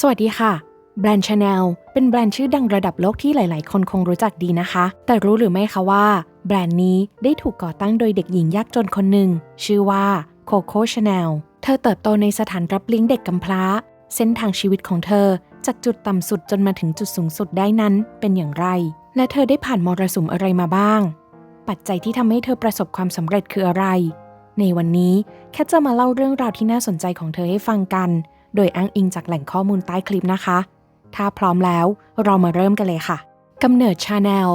สวัสดีค่ะ แบรนด์ Chanel เป็นแบรนด์ชื่อดังระดับโลกที่หลาย ๆ คนคงรู้จักดีนะคะ แต่รู้หรือไม่คะว่า แบรนด์นี้ได้ถูกก่อตั้งโดยเด็กหญิงยากจนคนหนึ่ง ชื่อว่า Coco Chanel เธอเติบโตในสถานรับเลี้ยงเด็กกำพร้า เส้นทางชีวิตของเธอจากจุดต่ำสุดจนมาถึงจุดสูงสุดได้นั้นเป็นอย่างไร และเธอได้ผ่านมรสุมอะไรมาบ้าง ปัจจัยที่ทำให้เธอประสบความสำเร็จคืออะไร ในวันนี้แค่จะมาเล่าเรื่องราวที่น่าสนใจของเธอให้ฟังกัน โดยอ้างอิงจากแหล่งข้อมูลใต้คลิปนะคะ ถ้าพร้อมแล้วเรามาเริ่มกันเลยค่ะกำเนิดชาแนล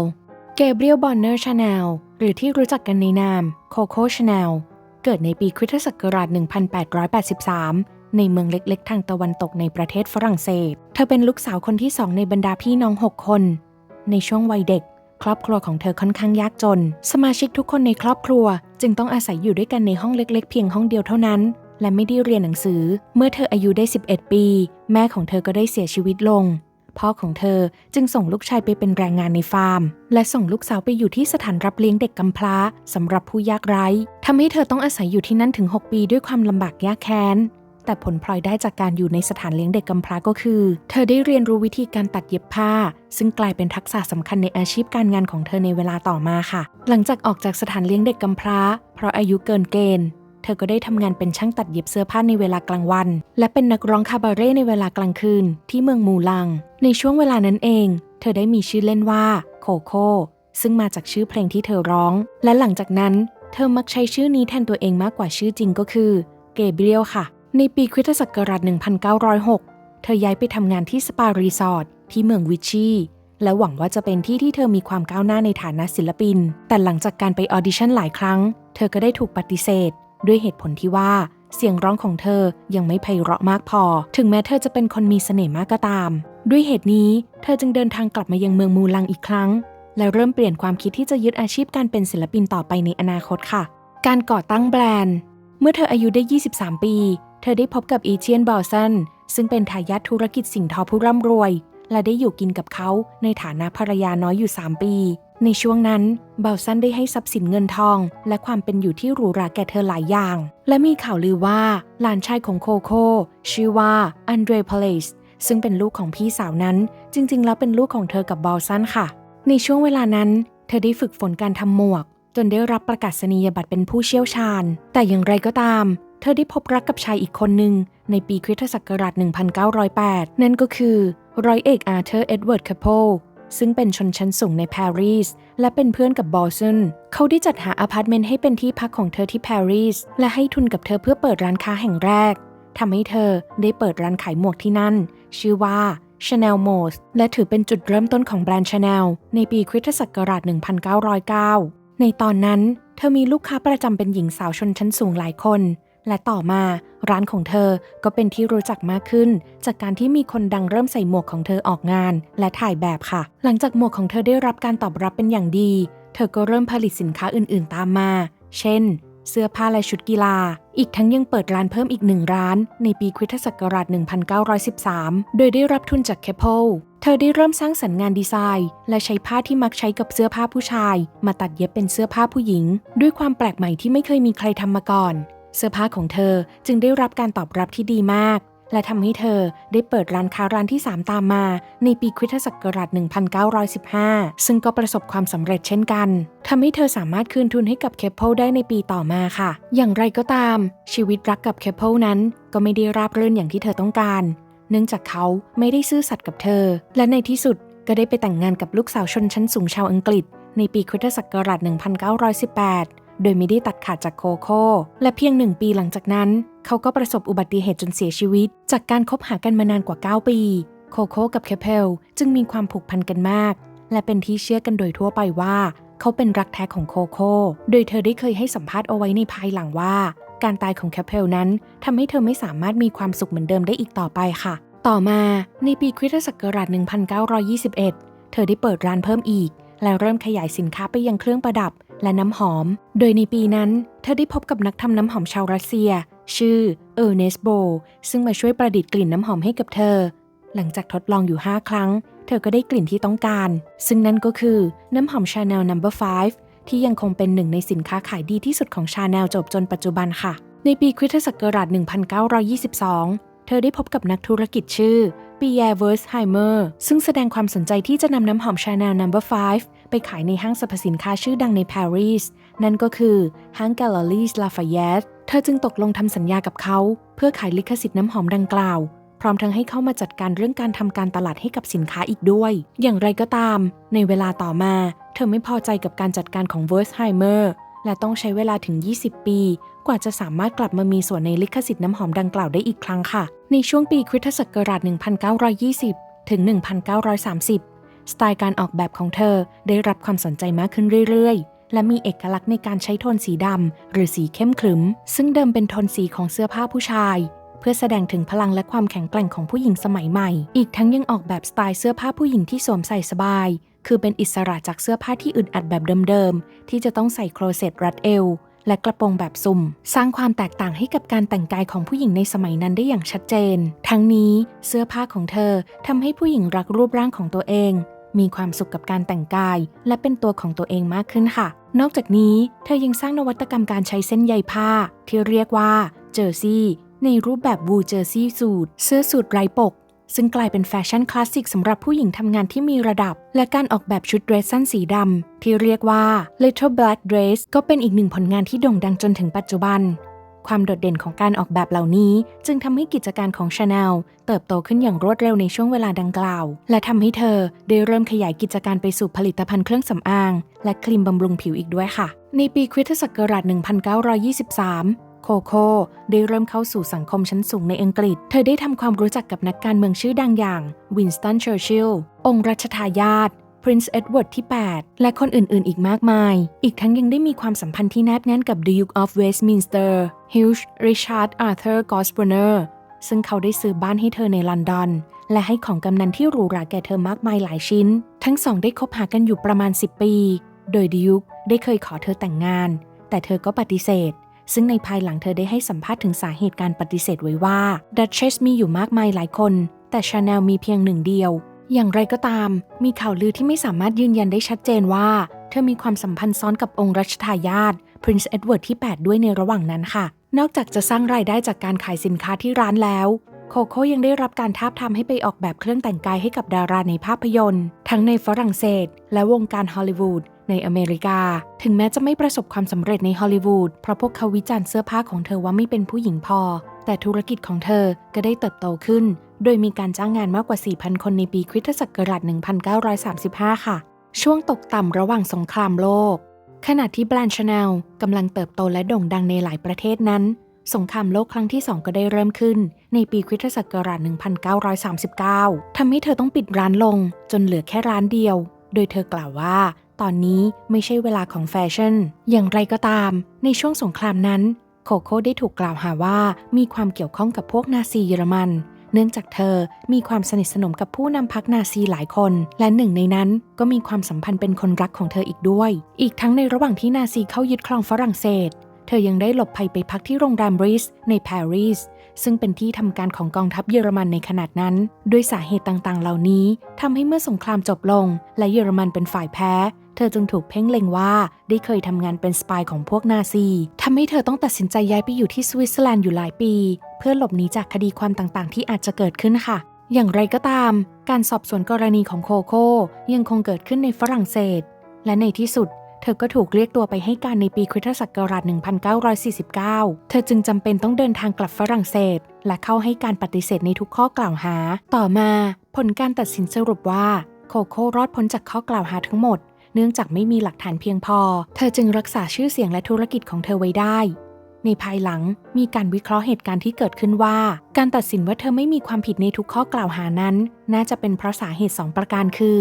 เกเบรียลบอนเนอร์ชาแนลหรือที่รู้จักกันในนามโคโค่ชาแนลเกิดในปีคริสตศักราช 1883 ในเมืองเล็กๆ ทางตะวันตกในประเทศฝรั่งเศส เธอเป็นลูกสาวคนที่สองในบรรดาพี่น้อง 6 คน ในช่วงวัยเด็ก ครอบครัวของเธอค่อนข้างยากจน สมาชิกทุกคนในครอบครัว จึงต้องอาศัยอยู่ด้วยกันในห้องเล็ก ๆ เพียงห้องเดียวเท่านั้น และไม่ได้เรียนหนังสือ เมื่อเธออายุได้ 11 ปี แม่ของเธอก็ได้เสียชีวิตลง พ่อของเธอจึงส่งลูกชายไปเป็นแรงงานในฟาร์ม และส่งลูกสาวไปอยู่ที่สถานรับเลี้ยงเด็กกำพร้าสำหรับผู้ยากไร้ทำให้เธอต้องอาศัยอยู่ที่นั่นถึง 6 ปีด้วยความลำบากยากแค้นแต่ผลพลอยได้จากการอยู่ในสถานเลี้ยงเด็กกำพร้าก็คือ เธอได้เรียนรู้วิธีการตัดเย็บผ้า ซึ่งกลายเป็นทักษะสำคัญในอาชีพการงานของเธอในเวลาต่อมาค่ะ หลังจากออกจากสถานเลี้ยงเด็กกำพร้า เพราะอายุเกินเกณฑ์ เธอก็ได้ทำงานเป็นช่างตัดเย็บเสื้อผ้าในเวลากลางวัน และเป็นนักร้องคาบาเร่ในเวลากลางคืนที่เมืองมูลัง ในช่วงเวลานั้นเอง เธอได้มีชื่อเล่นว่าโคโค่ซึ่งมาจากชื่อเพลงที่เธอร้อง และหลังจากนั้น เธอมักใช้ชื่อนี้แทนตัวเองมากกว่าชื่อจริงก็คือเกเบรียลค่ะ ในปีคริสตศักราช 1906 เธอย้ายไปทำงานที่สปารีสอร์ทที่เมืองวิชีและหวังว่าจะเป็นที่ที่เธอมีความก้าวหน้าในฐานะศิลปิน แต่หลังจากการไปออดิชั่นหลายครั้ง เธอก็ได้ถูกปฏิเสธ ด้วยเหตุผลที่ว่าเสียงร้องของเธอยังไม่ไพเราะมากพอ ถึงแม้เธอจะเป็นคนมีเสน่ห์มากก็ตาม ด้วยเหตุนี้เธอจึงเดินทางกลับมายังเมืองมูลังอีกครั้ง และเริ่มเปลี่ยนความคิดที่จะยึดอาชีพการเป็นศิลปินต่อไปในอนาคตค่ะ การก่อตั้งแบรนด์ เมื่อเธออายุได้ 23 ปี เธอได้พบกับอีเชียนบอลสันซึ่งเป็นทายาทธุรกิจสิ่งทอผู้ร่ำรวย และได้อยู่กินกับเขาในฐานะภรรยาน้อยอยู่ 3 ปี ในช่วงนั้นเบลสันได้ให้ทรัพย์สินเงินทอง และความเป็นอยู่ที่หรูหราแก่เธอหลายอย่าง และมีข่าวลือว่าหลานชายของโคโค่ชื่อว่าอันเดรพาเลสซึ่งเป็นลูกของพี่สาวนั้น จริง ๆ แล้วเป็นลูกของเธอกับบอลสันค่ะ ในช่วงเวลานั้น เธอได้ฝึกฝนการทำหมวก จนได้รับประกาศนียบัตรเป็นผู้เชี่ยวชาญ แต่อย่างไรก็ตามเธอได้พบรักกับชายอีกคนหนึ่งในปีคริสตศักราช 1908 นั่นก็คือ ร้อยเอกอาร์เธอร์เอ็ดเวิร์ดคาโพซึ่งเป็นชนชั้นสูงในปารีสและเป็นเพื่อนกับบอลซันเขาได้จัดหาอพาร์ตเมนต์ให้เป็นที่พักของเธอที่ปารีสและให้ทุนกับเธอเพื่อเปิดร้านค้าแห่งแรกทำให้เธอได้เปิดร้านขายหมวกที่นั่น ชื่อว่า Chanel m o s และถือเป็นจุดเริ่มต้นของแบรนด์ Chanel ในปีคริสตศักราช 1909 ในตอนนั้น เธอมีลูกค้าประจำเป็นหญิงสาวชนชั้นสูงหลายคน และต่อมาร้านของเธอก็เป็นที่รู้จักมากขึ้น จากการที่มีคนดังเริ่มใส่หมวกของเธอออกงาน และถ่ายแบบค่ะ หลังจากหมวกของเธอได้รับการตอบรับเป็นอย่างดี เธอก็เริ่มผลิตสินค้าอื่นๆ ตามมา เช่น เสื้อผ้าและชุดกีฬา อีกทั้งยังเปิดร้านเพิ่มอีกหนึ่งร้าน ในปีคริสตศักราช 1913 โดยได้รับทุนจากเคปโพเธอได้เริ่มสร้างสรรค์งานดีไซน์ และใช้ผ้าที่มักใช้กับเสื้อผ้าผู้ชาย มาตัดเย็บเป็นเสื้อผ้าผู้หญิง ด้วยความแปลกใหม่ที่ไม่เคยมีใครทำมาก่อน เสื้อผ้าของเธอจึงได้รับการตอบรับที่ดีมาก และทำให้เธอได้เปิดร้านค้าร้านที่ 3 ตามมา ในปีคริสตศักราช 1915 ซึ่งก็ประสบความสำเร็จเช่นกันทำให้เธอสามารถคืนทุนให้กับเคปเปิลได้ในปีต่อมาค่ะ อย่างไรก็ตาม ชีวิตรักกับเคปเปิลนั้น ก็ไม่ได้ราบรื่นอย่างที่เธอต้องการ เนื่องจากเขาไม่ได้ซื่อสัตย์กับเธอ และในที่สุดก็ได้ไปแต่งงานกับลูกสาวชนชั้นสูงชาวอังกฤษ ในปีคริสตศักราช 1918 โดยไม่ได้ตัดขาดจากโคโค่ และเพียงหนึ่งปีหลังจากนั้น เขาก็ประสบอุบัติเหตุจนเสียชีวิต จากการคบหากันมานานกว่า 9 ปี โคโค่กับเคเพลจึงมีความผูกพันกันมาก และเป็นที่เชื่อกันโดยทั่วไปว่า เขาเป็นรักแท้ของโคโค่ โดยเธอได้เคยให้สัมภาษณ์เอาไว้ในภายหลังว่า การตายของแคเพลนั้นทำให้เธอไม่สามารถมีความสุขเหมือนเดิมได้อีกต่อไปค่ะ ต่อมาในปีคริสตศักราช 1921 เธอได้เปิดร้านเพิ่มอีก และเริ่มขยายสินค้าไปยังเครื่องประดับ และน้ำหอม โดยในปีนั้น เธอได้พบกับนักทำน้ำหอมชาวรัสเซีย ชื่อเออร์เนสโบ ซึ่งมาช่วยประดิษฐ์กลิ่นน้ำหอมให้กับเธอ หลังจากทดลองอยู่ 5 ครั้ง เธอก็ได้กลิ่นที่ต้องการ ซึ่งนั่นก็คือน้ำหอม Chanel No. 5ที่ยังคงเป็นหนึ่งในสินค้าขายดีที่สุดของ Chanel จบจนปัจจุบันค่ะ ในปีคริสตศักราช1922 เธอได้พบกับนักธุรกิจชื่อปีแยร์เวิร์สไฮเมอร์ซึ่งแสดงความสนใจที่จะนำน้ำหอม Chanel No. 5ไปขายในห้างสรรพสินค้าชื่อดังในปารีส นั่นก็คือห้าง Galeries Lafayette เธอจึงตกลงทำสัญญากับเขา เพื่อขายลิขสิทธิ์น้ำหอมดังกล่าว พร้อมทั้งให้เข้ามาจัดการเรื่องการทำการตลาดให้กับสินค้าอีกด้วย อย่างไรก็ตาม ในเวลาต่อมา เธอไม่พอใจกับการจัดการของเวิร์สไฮเมอร์และต้องใช้เวลาถึง 20 ปี กว่าจะสามารถกลับมามีส่วนในลิขสิทธิ์น้ำหอมดังกล่าวได้อีกครั้งค่ะ ในช่วงปีคริสตศักราช 1920 ถึง 1930 สไตล์การออกแบบของเธอได้รับความสนใจมากขึ้นเรื่อยๆ และมีเอกลักษณ์ในการใช้โทนสีดำหรือสีเข้มขรึม ซึ่งเดิมเป็นโทนสีของเสื้อผ้าผู้ชาย เพื่อแสดงถึงพลังและความแข็งแกร่งของผู้หญิงสมัยใหม่ อีกทั้งยังออกแบบสไตล์เสื้อผ้าผู้หญิงที่สวมใส่สบาย คือเป็นอิสระจากเสื้อผ้าที่อึดอัดแบบเดิมๆ ที่จะต้องใส่โครเซตรัดเอว และกระโปรงแบบสุ่ม สร้างความแตกต่างให้กับการแต่งกายของผู้หญิงในสมัยนั้นได้อย่างชัดเจน ทั้งนี้เสื้อผ้าของเธอทำให้ผู้หญิงรักรูปร่างของตัวเอง มีความสุขกับการแต่งกาย และเป็นตัวของตัวเองมากขึ้นค่ะ นอกจากนี้เธอยังสร้างนวัตกรรมการใช้เส้นใยผ้า ที่เรียกว่าเจอร์ซี่ในรูปแบบวูเจอร์ซี่สูทเสื้อสูทไร้ปก ซึ่งกลายเป็นแฟชั่นคลาสสิกสำหรับผู้หญิงทำงานที่มีระดับ และการออกแบบชุดเดรสสั้นสีดำที่เรียกว่า Little Black Dress ก็เป็นอีกหนึ่งผลงานที่โด่งดังจนถึงปัจจุบัน ความโดดเด่นของการออกแบบเหล่านี้ จึงทำให้กิจการของ Chanel เติบโตขึ้นอย่างรวดเร็วในช่วงเวลาดังกล่าว และทำให้เธอได้เริ่มขยายกิจการไปสู่ผลิตภัณฑ์เครื่องสำอาง และครีมบำรุงผิวอีกด้วยค่ะ ในปีคริสตศักราช1923 โคโค่ได้เริ่มเข้าสู่สังคมชั้นสูงในอังกฤษ เธอได้ทำความรู้จักกับนักการเมืองชื่อดังอย่างวินสตันเชอร์ชิลล์องค์รัชทายาท Prince Edward ที่ 8 และคนอื่น ๆ อีกมากมาย อีกทั้งยังได้มีความสัมพันธ์ที่แนบแน่นกับ Duke of Westminster Hugh Richard Arthur Gosbronner ซึ่งเขาได้ซื้อบ้านให้เธอในลอนดอน และให้ของกำนันที่หรูหราแก่เธอมากมายหลายชิ้น ทั้งสองได้คบหากันอยู่ประมาณ 10 ปี โดยดิยุกได้เคยขอเธอแต่งงาน แต่เธอก็ปฏิเสธ ซึ่งในภายหลังเธอได้ให้สัมภาษณ์ถึงสาเหตุการปฏิเสธไว้ว่าดัชเชสมีอยู่มากมายหลายคน แต่ชาแนลมีเพียงหนึ่งเดียว อย่างไรก็ตาม มีข่าวลือที่ไม่สามารถยืนยันได้ชัดเจนว่า เธอมีความสัมพันธ์ซ้อนกับองค์รัชทายาท Prince Edward ที่ 8 ด้วยในระหว่างนั้นค่ะ นอกจากจะสร้างรายได้จากการขายสินค้าที่ร้านแล้ว โคโค่ยังได้รับการทาบทามให้ไปออกแบบเครื่องแต่งกายให้กับดาราในภาพยนตร์ ทั้งในฝรั่งเศส และวงการฮอลลีวูดในอเมริกา ถึงแม้จะไม่ประสบความสำเร็จในฮอลลีวูดเพราะพวกเขาวิจารณ์เสื้อผ้าของเธอว่าไม่เป็นผู้หญิงพอ แต่ธุรกิจของเธอก็ได้เติบโตขึ้น โดยมีการจ้างงานมากกว่า 4,000 คนในปีคริสตศักราช 1935 ค่ะ ช่วงตกต่ำระหว่างสงครามโลก ขณะที่แบรนด์ชาแนลกำลังเติบโตและโด่งดังในหลายประเทศนั้น สงครามโลกครั้งที่2ก็ได้เริ่มขึ้น ในปีคริสตศักราช 1939 ทำให้เธอต้องปิดร้านลง จนเหลือแค่ร้านเดียว โดยเธอกล่าวว่า ตอนนี้ไม่ใช่เวลาของแฟชั่น อย่างไรก็ตาม ในช่วงสงครามนั้น โคโค่ได้ถูกกล่าวหาว่ามีความเกี่ยวข้องกับพวกนาซีเยอรมัน เนื่องจากเธอมีความสนิทสนมกับผู้นำพรรคนาซีหลายคน และหนึ่งในนั้นก็มีความสัมพันธ์เป็นคนรักของเธออีกด้วย อีกทั้งในระหว่างที่นาซีเข้ายึดครองฝรั่งเศส เธอยังได้หลบภัยไปพักที่โรงแรมบริสในปารีสซึ่งเป็นที่ทำการของกองทัพเยอรมันในขนาดนั้น ด้วยสาเหตุต่างๆ เหล่านี้ทำให้เมื่อสงครามจบลง และเยอรมันเป็นฝ่ายแพ้ เธอจึงถูกเพ่งเล็งว่าได้เคยทำงานเป็นสปายของพวกนาซีทำให้เธอต้องตัดสินใจย้ายไปอยู่ที่สวิตเซอร์แลนด์อยู่หลายปี เพื่อหลบหนีจากคดีความต่างๆ ที่อาจจะเกิดขึ้นค่ะอย่างไรก็ตาม การสอบสวนกรณีของโคโค่ยังคงเกิดขึ้นในฝรั่งเศส และในที่สุด เธอก็ถูกเรียกตัวไปให้การในปีคริสตศักราช 1949 เธอจึงจำเป็นต้องเดินทางกลับฝรั่งเศส และเข้าให้การปฏิเสธในทุกข้อกล่าวหา ต่อมาผลการตัดสินสรุปว่าโคโค่รอดพ้นจากข้อกล่าวหาทั้งหมด เนื่องจากไม่มีหลักฐานเพียงพอ เธอจึงรักษาชื่อเสียงและธุรกิจของเธอไว้ได้ ในภายหลังมีการวิเคราะห์เหตุการณ์ที่เกิดขึ้นว่า การตัดสินว่าเธอไม่มีความผิดในทุกข้อกล่าวหานั้น น่าจะเป็นเพราะสาเหตุ 2 ประการคือ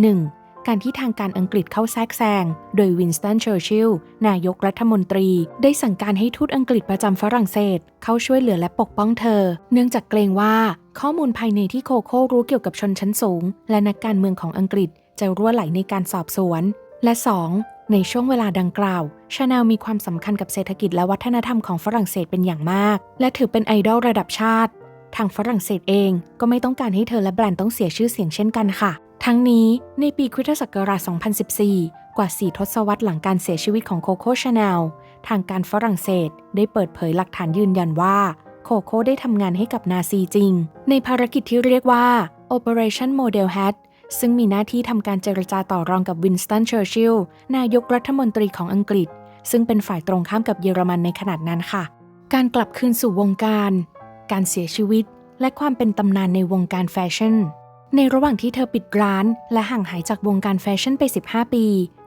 1. การที่ทางการอังกฤษเข้าแทรกแซง โดยวินสตันเชอร์ชิลล์นายกรัฐมนตรี ได้สั่งการให้ทูตอังกฤษประจำฝรั่งเศส เข้าช่วยเหลือและปกป้องเธอ เนื่องจากเกรงว่าข้อมูลภายในที่โคโค่รู้เกี่ยวกับชนชั้นสูง และนักการเมืองของอังกฤษจะรั่วไหลในการสอบสวน และ 2. ในช่วงเวลาดังกล่าวชาแนลมีความสำคัญกับเศรษฐกิจและวัฒนธรรมของฝรั่งเศสเป็นอย่างมาก และถือเป็นไอดอลระดับชาติ ทางฝรั่งเศสเองก็ไม่ต้องการให้เธอและแบรนด์ต้องเสียชื่อเสียงเช่นกันค่ะ ทั้งนี้ในปีคริสตศักราช 2014 กว่า 4 ทศวรรษหลังการเสียชีวิตของโคโค่ชาแนล ทางการฝรั่งเศสได้เปิดเผยหลักฐานยืนยันว่า โคโค่ได้ทำงานให้กับนาซีจริง ในภารกิจที่เรียกว่า Operation Model Hat ซึ่งมีหน้าที่ทำการเจรจาต่อรองกับวินสตันเชอร์ชิลนายกรัฐมนตรีของอังกฤษ ซึ่งเป็นฝ่ายตรงข้ามกับเยอรมันในขนาดนั้นค่ะ การกลับคืนสู่วงการ การเสียชีวิต และความเป็นตำนานในวงการแฟชั่น ในระหว่างที่เธอปิดร้าน และห่างหายจากวงการแฟชั่นไป 15 ปี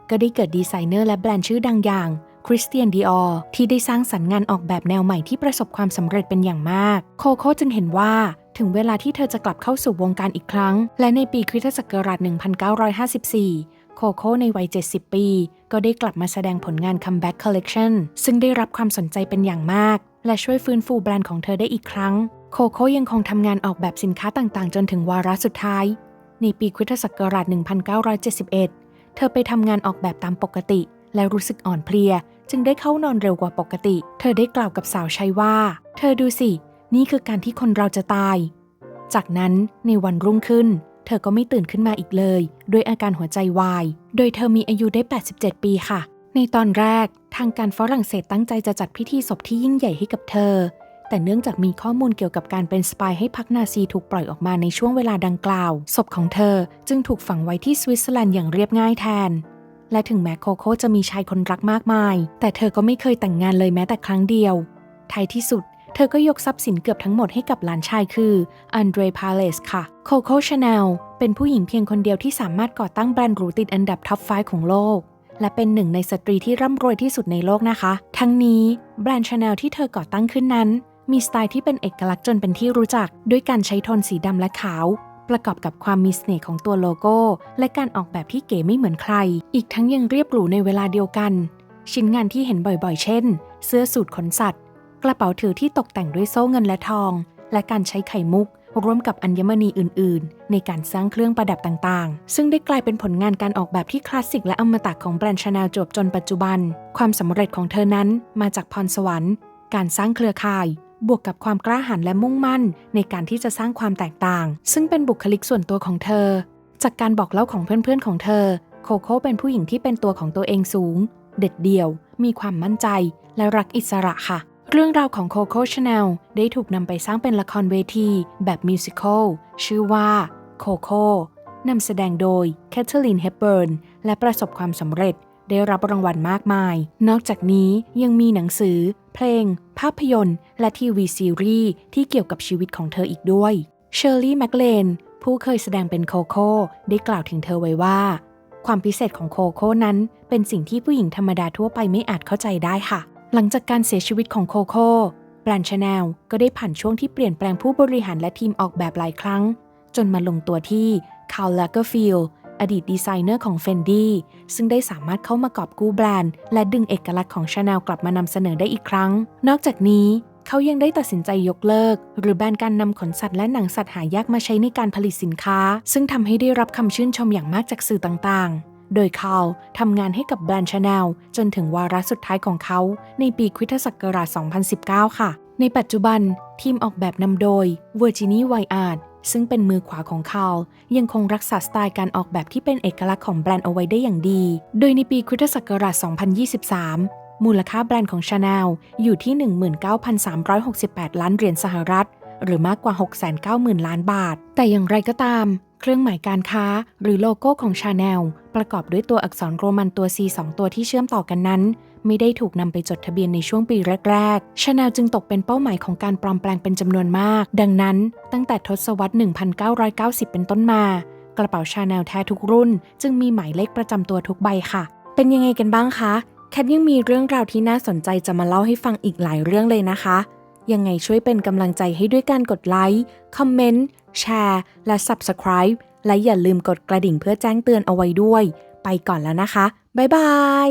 ก็ได้เกิดดีไซเนอร์และแบรนด์ชื่อดังอย่างคริสเตียนดีออที่ได้สร้างสรรค์งานออกแบบแนวใหม่ที่ประสบความสำเร็จเป็นอย่างมาก โคโค่จึงเห็นว่าถึงเวลาที่เธอจะกลับเข้าสู่วงการอีกครั้ง และในปีคริสตศักราช 1954 โคโค่ในวัย 70 ปี ก็ได้กลับมาแสดงผลงาน Comeback Collection ซึ่งได้รับความสนใจเป็นอย่างมาก และช่วยฟื้นฟูแบรนด์ของเธอได้อีกครั้ง โคโค่ยังคงทำงานออกแบบสินค้าต่างๆ จนถึงวาระสุดท้าย ในปีคริสตศักราช 1971 เธอไปทำงานออกแบบตามปกติ และรู้สึกอ่อนเพลีย จึงได้เข้านอนเร็วกว่าปกติ เธอได้กล่าวกับสาวใช้ว่า เธอดูสิ นี่คือการที่คนเราจะตาย จากนั้นในวันรุ่งขึ้น เธอก็ไม่ตื่นขึ้นมาอีกเลย ด้วยอาการหัวใจวาย โดยเธอมีอายุได้ 87 ปีค่ะในตอนแรกทางการฝรั่งเศสตั้งใจจะจัดพิธีศพที่ยิ่งใหญ่ให้กับเธอ แต่เนื่องจากมีข้อมูลเกี่ยวกับการเป็นสปายให้พรรคนาซีถูกปล่อยออกมาในช่วงเวลาดังกล่าว ศพของเธอจึงถูกฝังไว้ที่สวิตเซอร์แลนด์อย่างเรียบง่ายแทน และถึงแม้โคโค่จะมีชายคนรักมากมาย แต่เธอก็ไม่เคยแต่งงานเลยแม้แต่ครั้งเดียวท้ายที่สุด เธอก็ยกทรัพย์สินเกือบทั้งหมดให้กับหลานชายคืออันเดรพาเลสค่ะโคโค่ชาแนลเป็นผู้หญิงเพียงคนเดียวที่สามารถก่อตั้งแบรนด์หรูติดอันดับท็อป 5 ของโลกและเป็นหนึ่งในสตรีที่ร่ำรวยที่สุดในโลกนะคะ ทั้งนี้แบรนด์ชาแนลที่เธอก่อตั้งขึ้นนั้น มีสไตล์ที่เป็นเอกลักษณ์จนเป็นที่รู้จัก ด้วยการใช้โทนสีดำและขาว ประกอบกับความมีเสน่ห์ของตัวโลโก้ และการออกแบบที่เก๋ไม่เหมือนใคร อีกทั้งยังเรียบหรูในเวลาเดียวกัน ชิ้นงานที่เห็นบ่อยๆ เช่น เสื้อสูทขนสัตว์ กระเป๋าถือที่ตกแต่งด้วยโซ่เงินและทอง และการใช้ไข่มุกร่วมกับอัญมณีอื่น ๆ ในการสร้างเครื่องประดับต่างๆ ซึ่งได้กลายเป็นผลงานการออกแบบที่คลาสสิกและอมตะของแบรนด์ชาแนลจบจนปัจจุบัน ความสำเร็จของเธอนั้นมาจากพรสวรรค์ การสร้างเครือข่าย บวกกับความกล้าหาญและมุ่งมั่นในการที่จะสร้างความแตกต่าง ซึ่งเป็นบุคลิกส่วนตัวของเธอ จากการบอกเล่าของเพื่อนๆของเธอ โคโค่เป็นผู้หญิงที่เป็นตัวของตัวเองสูง เด็ดเดี่ยว มีความมั่นใจ และรักอิสระค่ะ เรื่องราวของโคโค่ชาแนลได้ถูกนำไปสร้างเป็นละครเวที แบบมิวสิควลชื่อว่าโคโค่นำแสดงโดยแคทเธอรีนเฮปเบิร์นและประสบความสำเร็จ ได้รับรางวัลมากมาย นอกจากนี้ยังมีหนังสือ เพลง ภาพยนตร์ และทีวีซีรีส์ที่เกี่ยวกับชีวิตของเธออีกด้วย เชอร์รี่แมคเลนผู้เคยแสดงเป็นโคโค่ได้กล่าวถึงเธอไว้ว่า ความพิเศษของโคโค่นั้น เป็นสิ่งที่ผู้หญิงธรรมดาทั่วไปไม่อาจเข้าใจได้ค่ะ หลังจากการเสียชีวิตของโคโค่แบรนด์ชาแนลก็ได้ผ่านช่วงที่เปลี่ยนแปลงผู้บริหารและทีมออกแบบหลายครั้ง จนมาลงตัวที่คาร์ล a เกอร์ฟิล อดีตดีไซเนอร์ของ Fendi ซึ่งได้สามารถเข้ามากอบกู้แบรนด์ และดึงเอกลักษณ์ของชาแนลกลับมานำเสนอได้อีกครั้ง นอกจากนี้เขายังได้ตัดสินใจยกเลิก หรือแบนการนำขนสัตว์และหนังสัตว์หายากมาใช้ในการผลิตสินค้า ซึ่งทำให้ได้รับคำชื่นชมอย่างมากจากสื่อต่างๆ โดยเขาทำงานให้กับแบรนด์ชาแนลจนถึงวาระสุดท้ายของเขา ในปีคริสตศักราช 2019 ค่ะ ในปัจจุบันทีมออกแบบนำโดยเวอร์จินีไวอาร์ด ซึ่งเป็นมือขวาของเขายังคงรักษาสไตล์การออกแบบที่เป็นเอกลักษณ์ของแบรนด์เอาไว้ได้อย่างดี โดยในปีคริสตศักราช 2023 มูลค่าแบรนด์ของชาแนลอยู่ที่ 19,368 ล้านเหรียญสหรัฐ หรือมากกว่า 690,000 ล้านบาท แต่อย่างไรก็ตาม เครื่องหมายการค้าหรือโลโก้ของชาแนลประกอบด้วยตัวอักษรโรมันตัว C 2 ตัวที่เชื่อมต่อกันนั้น ไม่ได้ถูกนำไปจดทะเบียนในช่วงปีแรกๆชาแนลจึงตกเป็นเป้าหมายของการปลอมแปลงเป็นจำนวนมาก ดังนั้นตั้งแต่ทศวรรษ 1990 เป็นต้นมา กระเป๋าชาแนลแท้ทุกรุ่น จึงมีหมายเลขประจำตัวทุกใบค่ะ เป็นยังไงกันบ้างคะแคทยังมีเรื่องราวที่น่าสนใจจะมาเล่าให้ฟังอีกหลายเรื่องเลยนะคะ ยังไงช่วยเป็นกำลังใจให้ด้วยการกดไลค์คอมเมนต์แชร์และ Subscribe และอย่าลืมกดกระดิ่งเพื่อแจ้งเตือนเอาไว้ด้วย ไปก่อนแล้วนะคะ บ๊ายบาย